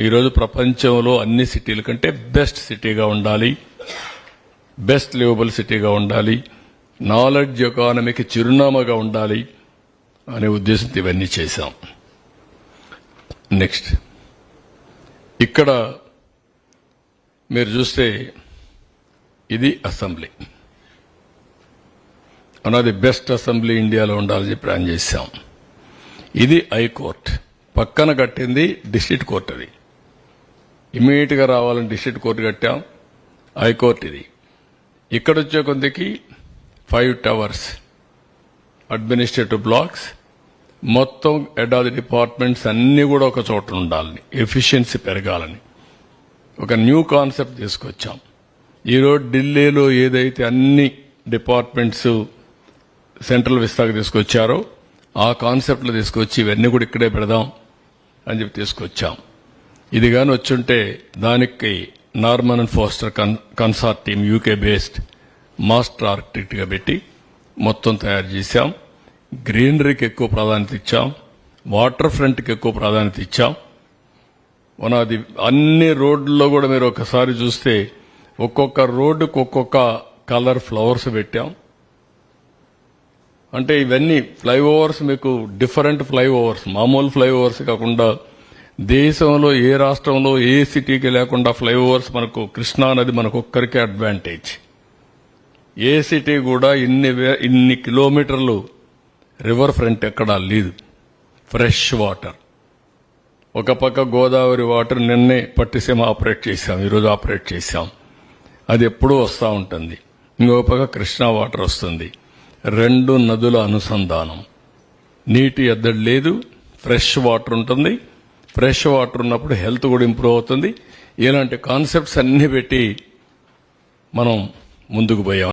ఈరోజు ప్రపంచంలో అన్ని సిటీల కంటే బెస్ట్ సిటీగా ఉండాలి. బెస్ట్ లివబుల్ సిటీగా ఉండాలి. నాలెడ్జ్ ఎకానమీకి చిరునామాగా ఉండాలి అనే ఉద్దేశంతో ఇవన్నీ చేశాం. నెక్స్ట్ ఇక్కడ మీరు చూస్తే ఇది అసెంబ్లీ. అన్నది బెస్ట్ అసెంబ్లీ ఇండియాలో ఉండాలని చెప్పి ప్లాన్ చేశాం. ఇది హైకోర్టు పక్కన కట్టింది డిస్ట్రిక్ట్ కోర్ట్ అది. ఇమీడియట్గా రావాలని డిస్ట్రిక్ట్ కోర్టు కట్టాం. హైకోర్టు ఇది. ఇక్కడ వచ్చే కొద్దికి ఫైవ్ టవర్స్ అడ్మినిస్ట్రేటివ్ బ్లాక్స్ మొత్తం హెడ్ ఆఫ్ ది డిపార్ట్మెంట్స్ అన్నీ కూడా ఒక చోట ఉండాలని ఎఫిషియన్సీ పెరగాలని ఒక న్యూ కాన్సెప్ట్ తీసుకొచ్చాం. ఈరోజు ఢిల్లీలో ఏదైతే అన్ని డిపార్ట్మెంట్స్ సెంట్రల్ విస్తాకు తీసుకొచ్చారో ఆ కాన్సెప్ట్లు తీసుకొచ్చి ఇవన్నీ కూడా ఇక్కడే పెడదాం అని చెప్పి తీసుకొచ్చాం. ఇది కానీ వచ్చుంటే దానికి Norman and Foster con consort team UK based master ఆర్కిటెక్ట్గా పెట్టి మొత్తం తయారు చేశాం. గ్రీనరీకి ఎక్కువ ప్రాధాన్యత ఇచ్చాం. వాటర్ ఫ్రంట్కి ఎక్కువ ప్రాధాన్యత ఇచ్చాం. మన అది అన్ని రోడ్లలో కూడా మీరు ఒకసారి చూస్తే ఒక్కొక్క రోడ్డుకు ఒక్కొక్క కలర్ ఫ్లవర్స్ పెట్టాం. అంటే ఇవన్నీ ఫ్లైఓవర్స్ మీకు డిఫరెంట్ ఫ్లైఓవర్స్ మామూలు ఫ్లైఓవర్స్ కాకుండా దేశంలో ఏ రాష్ట్రంలో ఏ సిటీకి లేకుండా ఫ్లైఓవర్స్ మనకు కృష్ణా నది మనకు ఒక్కరికే అడ్వాంటేజ్. ఏ సిటీ కూడా ఇన్ని వే- ఇన్ని కిలోమీటర్లు రివర్ ఫ్రంట్ ఎక్కడా లేదు. Fresh water. ఒక పక్క గోదావరి వాటర్ నిన్నే పట్టిసీమ ఆపరేట్ చేశాం ఈరోజు ఆపరేట్ చేశాం. అది ఎప్పుడూ వస్తూ ఉంటుంది. ఇంకో పక్క కృష్ణా వాటర్ వస్తుంది. రెండు నదుల అనుసంధానం. నీటి ఎద్దడి లేదు ఫ్రెష్ వాటర్ ఉంటుంది. ఫ్రెష్ వాటర్ ఉన్నప్పుడు హెల్త్ కూడా ఇంప్రూవ్ అవుతుంది. ఇలాంటి కాన్సెప్ట్స్ అన్ని పెట్టి మనం ముందుకు పోయాం.